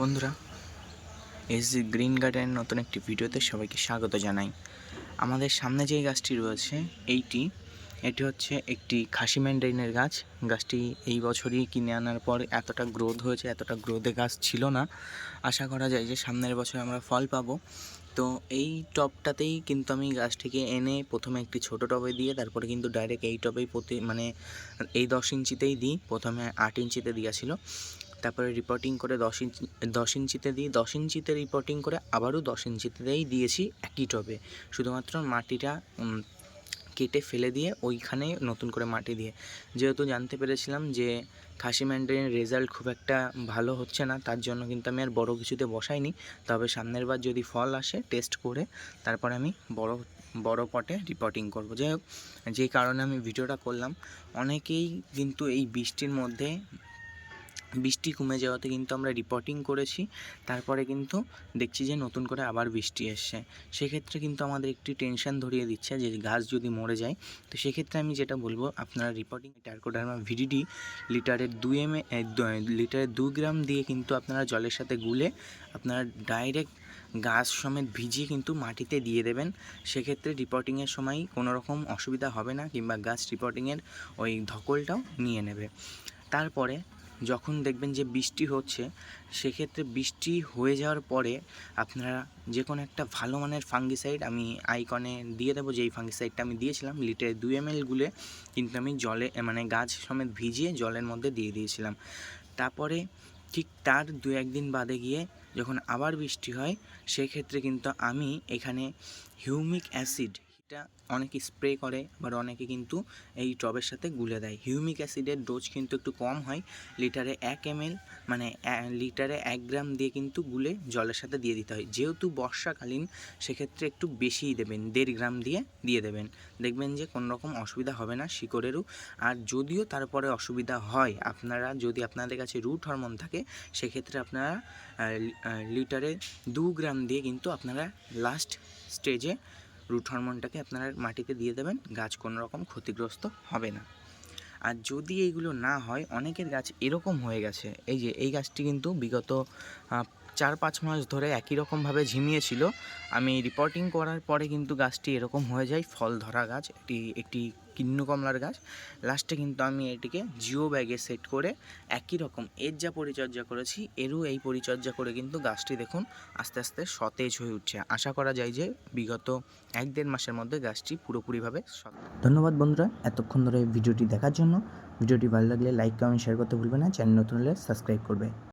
বন্ধুরা S green গার্ডেনের নতুন একটি ভিডিওতে সবাইকে স্বাগত জানাই। আমাদের সামনে যে গাছটি রয়েছে, এইটি, এটি হচ্ছে একটি খাসি ম্যান্ডারিনের গাছ। গাছটি এই বছরই কিনে আনার পর এতটা গ্রোথ হয়েছে, এতটা গ্রোথে গাছ ছিল না। আশা করা যায় যে সামনের বছর আমরা ফল পাবো। তো এই টবটাতেই কিন্তু আমি গাছটিকে এনে প্রথমে একটি ছোট টবে দিয়ে, তারপরে কিন্তু ডাইরেক্ট এই টবেই প্রতি মানে এই দশ ইঞ্চিতেই দিই। প্রথমে আট ইঞ্চিতে দিয়েছিল তারপরে রিপোর্টিং করে দশ ইঞ্চি, দশ ইঞ্চিতে দিই, দশ ইঞ্চিতে রিপোর্টিং করে আবারও দশ ইঞ্চিতেই দিয়েছি একই টবে। শুধুমাত্র মাটিটা কেটে ফেলে দিয়ে ওইখানে নতুন করে মাটি দিয়ে। যেহেতু জানতে পেরেছিলাম যে খাসি ম্যান্ডারিনের রেজাল্ট খুব একটা ভালো হচ্ছে না, তার জন্য কিন্তু আমি আর বড় কিছুতে বসাইনি। তবে সামনের বার যদি ফল আসে টেস্ট করে, তারপরে আমি বড় বড় পটে রিপোর্টিং করব। যাই হোক, যে কারণে আমি ভিডিওটা করলাম, অনেকেই কিন্তু এই বৃষ্টির মধ্যে বৃষ্টি কমে যাওয়াতে কিন্তু আমরা রিপোর্টিং করেছি। তারপরে কিন্তু দেখছি যে নতুন করে আবার বৃষ্টি এসছে। সেক্ষেত্রে কিন্তু আমাদের একটি টেনশন ধরিয়ে দিচ্ছে যে গাছ যদি মরে যায়। তো সেক্ষেত্রে আমি যেটা বলব, আপনারা রিপোর্টিং টার্কোডার্মা ভিডিডি লিটারের দুই এম এ লিটারের দু গ্রাম দিয়ে কিন্তু আপনারা জলের সাথে গুলে আপনারা ডাইরেক্ট গাছ সমেত ভিজিয়ে কিন্তু মাটিতে দিয়ে দেবেন। সেক্ষেত্রে রিপোর্টিংয়ের সময় কোনো রকম অসুবিধা হবে না কিংবা গাছ রিপোর্টিংয়ের ওই ধকলটাও নিয়ে নেবে। তারপরে যখন দেখবেন যে বৃষ্টি হচ্ছে, সেক্ষেত্রে বৃষ্টি হয়ে যাওয়ার পরে আপনারা যে কোনো একটা ভালো মানের ফাঙ্গিসাইড আমি আইকনে দিয়ে দেবো, যেই ফাঙ্গিসাইডটা আমি দিয়েছিলাম, লিটারে দুই এম এল গুলে কিন্তু আমি জলে মানে গাছ সমেত ভিজিয়ে জলের মধ্যে দিয়ে দিয়েছিলাম। তারপরে ঠিক তার দু একদিন বাদে গিয়ে যখন আবার বৃষ্টি হয়, সেক্ষেত্রে কিন্তু আমি এখানে হিউমিক অ্যাসিড এটা অনেকে স্প্রে করে, আবার অনেকে কিন্তু এই টবের সাথে গুলে দেয়। হিউমিক অ্যাসিডের ডোজ কিন্তু একটু কম হয়, লিটারে এক এম মানে লিটারে এক গ্রাম দিয়ে কিন্তু গুলে জলের সাথে দিয়ে দিতে হয়। যেহেতু বর্ষাকালীন, সেক্ষেত্রে একটু বেশিই দেবেন, দেড় গ্রাম দিয়ে দিয়ে দেবেন। দেখবেন যে কোনো রকম অসুবিধা হবে না শিকড়েরও। আর যদিও তারপরে অসুবিধা হয়, আপনারা যদি আপনাদের কাছে রুট হরমোন থাকে, সেক্ষেত্রে আপনারা লিটারে দু গ্রাম দিয়ে কিন্তু আপনারা লাস্ট স্টেজে রুট হরমোনটাকে আপনারা মাটিতে দিয়ে দেবেন, গাছ কোনো রকম ক্ষতিগ্রস্ত হবে না। আর যদি এইগুলো না হয়, অনেকের গাছ এরকম হয়ে গেছে। এই যে, এই গাছটি কিন্তু বিগত চার পাঁচ মাস ধরে একই রকমভাবে ঝিমিয়েছিল। আমি রিপোর্টিং করার পরে কিন্তু গাছটি এরকম হয়ে যায়, ফল ধরা গাছ, এটি একটি কিন্নু কমলার গাছ। লাস্টে কিন্তু আমি এটিকে জিও ব্যাগে সেট করে একই রকম এর যা পরিচর্যা করেছি, এরও এই পরিচর্যা করে কিন্তু গাছটি দেখুন আস্তে আস্তে সতেজ হয়ে উঠছে। আশা করা যায় যে বিগত এক দেড় মাসের মধ্যে গাছটি পুরোপুরিভাবে ধন্যবাদ বন্ধুরা এতক্ষণ ধরে ভিডিওটি দেখার জন্য। ভিডিওটি ভালো লাগলে লাইক কমেন্ট শেয়ার করতে ভুলবেন না। চ্যানেল নতুন হলে সাবস্ক্রাইব করবে।